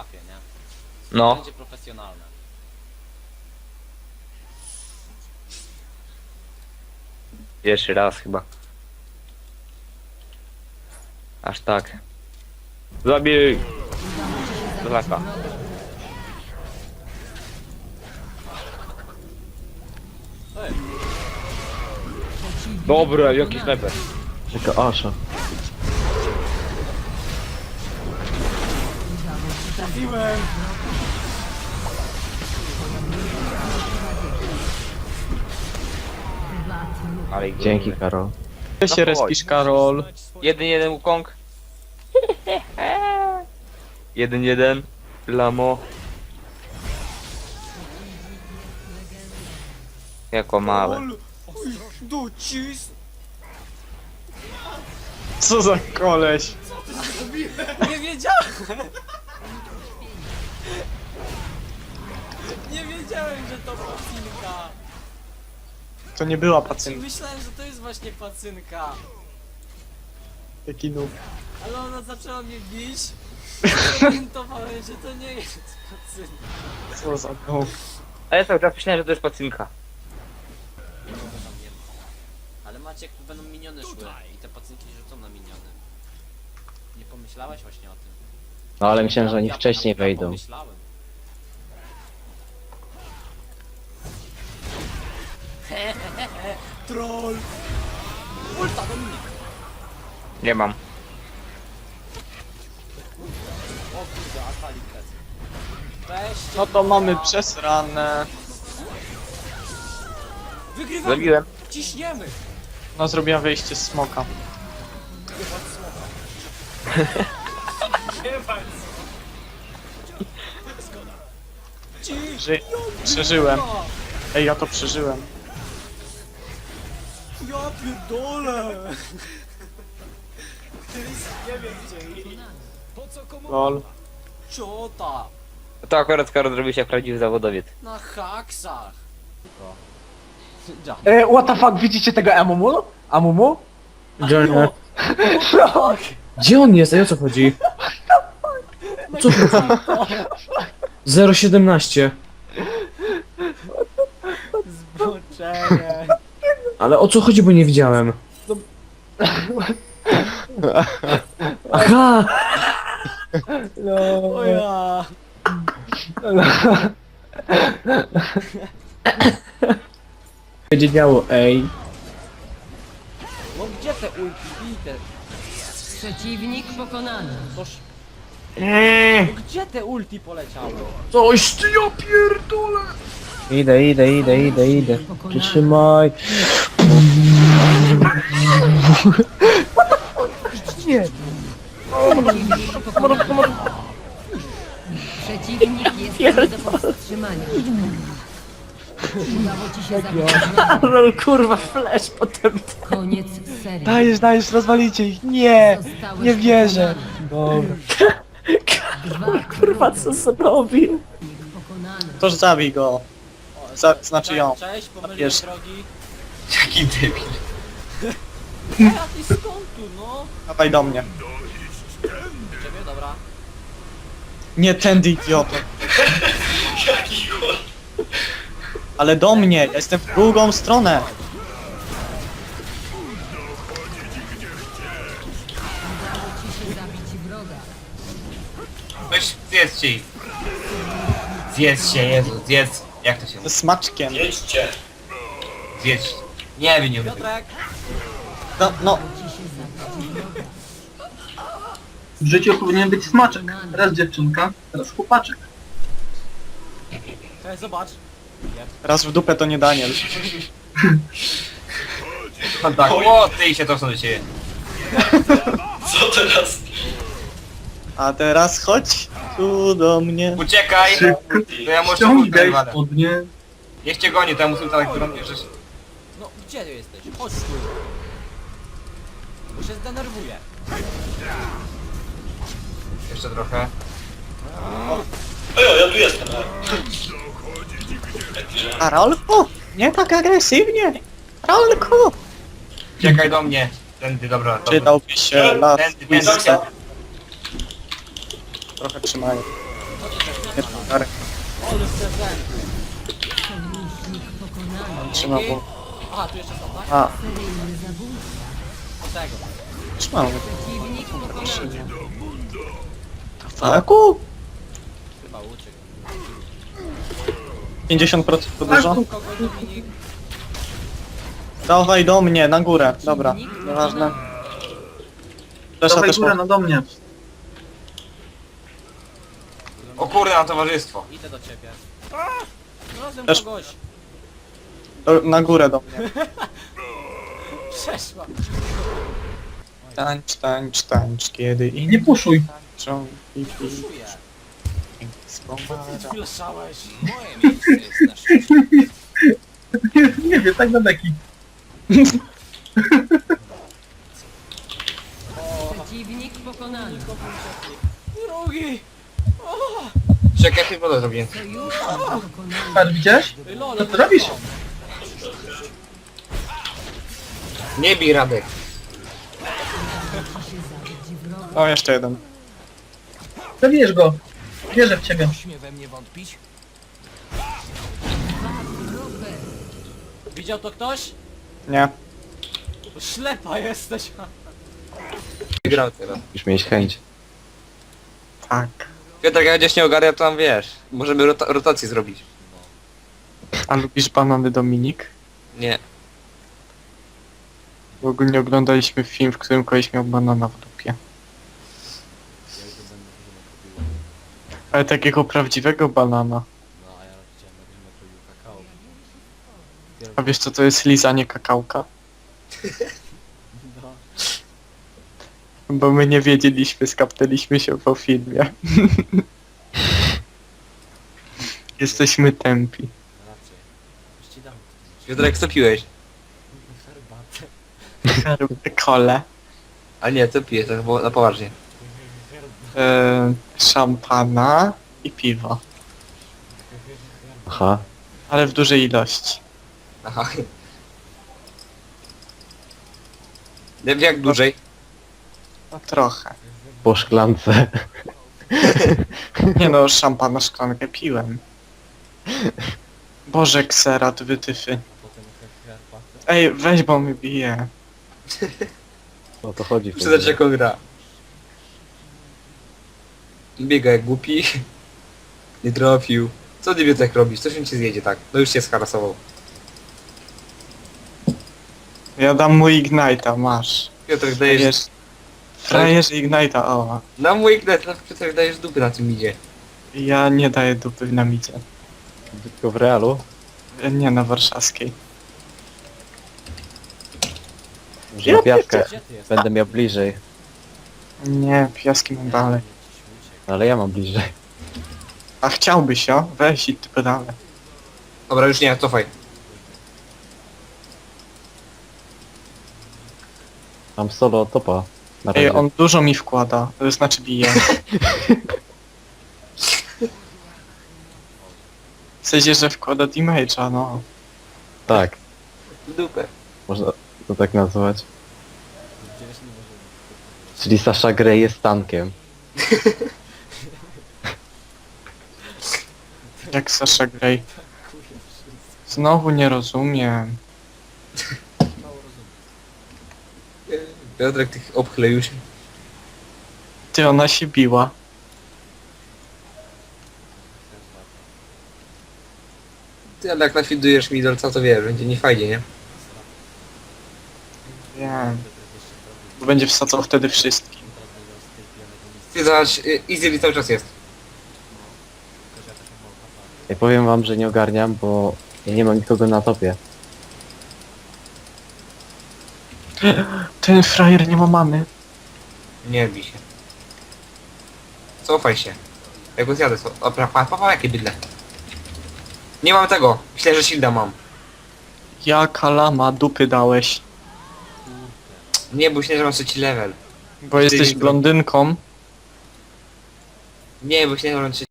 trafię, nie? No. Będzie profesjonalne. Pierwszy raz chyba. Aż tak. Zabij! Zlaka. Ej, Dobra, jaki sniper. Jaka Asza. Trafiłem! Ale Dzięki Karol. Ty się respisz, Karol. Jeden, jeden Wukong. jeden, jeden. Lamo. Jako małe. Ducis! Co za koleś? Nie wiedziałem! Nie wiedziałem, że to pacynka! To nie była pacynka. Myślałem, że to jest właśnie pacynka. Jaki noob. Ale ona zaczęła mnie bić. Zorientowałem się, to nie jest pacynka. Co za noob. A ja cały czas myślałem, że to jest pacynka. Ale Maciek, tu będą miniony szły i te pacynki rzucą na miniony. Nie pomyślałeś właśnie o tym? No ale myślałem, że oni Ja- wcześniej ja wejdą. Pomyślałem. Troll! Ulta Dominik! Nie mam. O kurde, Atali. Weźcie No to mamy kurwa. przesrane. Wygrywamy! Zabiłem. Ciśniemy! No zrobiła wyjście z smoka. Ci- Ży przeżyłem. Ej, ja to przeżyłem. Ja pierdolę! Nie wiem gdzie Po co komu? Lol. Ciota! To akurat Karol zrobił się jak prawdziwy zawodowiec. Na haksach! E, what the fuck, widzicie tego Amumu? Amumu? Gdzie on jest? No, Gdzie on jest? Ej, o co chodzi? O co chodzi? 017. Zboczenie! Ale o co chodzi, bo nie widziałem. Aha! O ja! Będzie działo, ej. No gdzie te ulti? Idę! Przeciwnik pokonany. Toż... Eee, No gdzie te ulti poleciały? Coś ty ja pierdolę! Idę, idę, idę, idę, idę. Pokonany. Przytrzymaj. Przeciwnik jest nie do powstrzymania. Udało ci się zabić. Karol, kurwa, flash potem. Koniec serii. Dajesz, dajesz, rozwalicie ich. Nie! Zostałeś nie wierzę. Dobra. Kurwa, co zrobił? pokonany. Toż zabij go. Za, znaczy ją. Cześć, pomyliłem Wiesz. drogi. Jaki debil. Ej, a ty skąd tu, no? Dawaj do mnie. Ciebie, dobra. Nie tędy idioto. Ale do mnie, ja jestem w drugą stronę. Weź, zjedz się. Zjedz się, Jezu, zjedz. Jak to się Ze smaczkiem. Zjedz. Nie wiem, nie wiem. Piotrek! No, no, W życiu powinien być smaczek. Raz dziewczynka, teraz chłopaczek. Cześć, zobacz. raz w dupę to nie Daniel. Tak. O, ty i się to do ciebie. A teraz chodź tu do mnie. Uciekaj! To ja muszę Ściągaj spodnie. Niech cię goni, to ja muszę tak bronić, że... Gdzie ty jesteś? Chodź tu. Bo się zdenerwuję. Jeszcze trochę. Karolku, nie tak agresywnie. Karolku. Uciekaj do mnie. Tędy, dobra. dobra. Przydałby się las Tędy, tędy, Whisca. tędy. Trochę trzymają. Ale prezent. Trzyma po... Aha, tu jeszcze są, tak? A, tego. trzymam. Faku? Chyba uciekł. 50% to dużo? Kogo Dominik? Dawaj do mnie, na górę. Dobra, nieważne. Flesza Dawaj też górę, no do mnie. O kurde, na towarzystwo. Idę do ciebie. Znalazłem Też- kogoś. Do, na górę do mnie. Przeszła. Tańcz, tańcz, tańcz, kiedy inni Nie puszuj. tańczą i pi- Czuję. wspomara. Flaszałeś. Nie, nie wiem, tak na deki. Przeciwnik pokonany. Drugi. Czekaj, ty wodę zrobiłem. Sojusznik pokonany. Patrz, widziałeś? Lol, Co ty robisz? Nie bij Radek. O, jeszcze jeden. Zabijesz go. Wierzę w ciebie. Grupy. Widział to ktoś? Nie. Ślepa jesteś. Wygrał teraz. Już mieć chęć. Tak. Piotrek, jak będziesz nie ogarniał, to tam wiesz. Możemy rota rotację zrobić. A lubisz banany Dominik? Nie. Bo ogólnie oglądaliśmy film, w którym koleś miał banana w dupie. Ale takiego prawdziwego banana. No, a ja metru kakao. A wiesz co to jest lizanie kakałka? No. Bo my nie wiedzieliśmy, skapnęliśmy się po filmie. Jesteśmy tępi. Raczej. Już ci co piłeś? Kole. A nie, co pijesz, to było na poważnie. E, szampana i piwo. Aha. Ale w dużej ilości. Aha. Nie wiem jak dłużej. No trochę. Po szklance. Nie no, szampana szklankę piłem. Boże, kserat, wytyfy. Ej, weź, bo mi bije. O to chodzi. w Muszę ogóle. jaką gra. Biega jak głupi. Nie trafił. Co ty tak robisz? Coś mi cię zjedzie tak. No już cię skarasował. Ja dam mu Ignite'a, masz. Piotrek dajesz... Frajerz, frajerz Ignite'a, o. Na mój ignet, na Piotrek dajesz dupy na tym idzie. Ja nie daję dupy w namicie. Tylko w realu. Nie, na warszawskiej. Że na piaskach. Gdzie ty jesteś? Będę miał bliżej. Nie, piaski mam dalej. Ale ja mam bliżej. A chciałbyś, o? Weź i ty pedale. Dobra, już nie, cofaj. Mam solo topa. Na Ej, razie. on dużo mi wkłada, to znaczy bije. W sensie, że wkłada damage'a, no. Tak. Dupę. Można to tak nazwać. Gdzieś nie możemy. Czyli Sasha Grey jest tankiem. Jak Sasha Grey. Znowu nie rozumiem. Mało rozumiem. Piotrek tych obchleił się. Ty, ona się biła. Ty, ale jak nafidujesz midolca, to wiesz, będzie niefajnie, nie? Wiem. Bo będzie wsadzał wtedy wszystkim. Ty zobacz, y, Easy cały czas jest. Ja powiem wam, że nie ogarniam, bo ja nie mam nikogo na topie. Ten frajer nie ma mamy. Nie bij się. Cofaj się. Ja go zjadę. co- pa, pa, pa, pa, jakie bydle. Nie mam tego. Myślę, że shielda mam. Jaka lama dupy dałeś. Nie, myślę, że mam trzeci level. Bo jesteś blondynką. Nie, myślę, że mam trzeci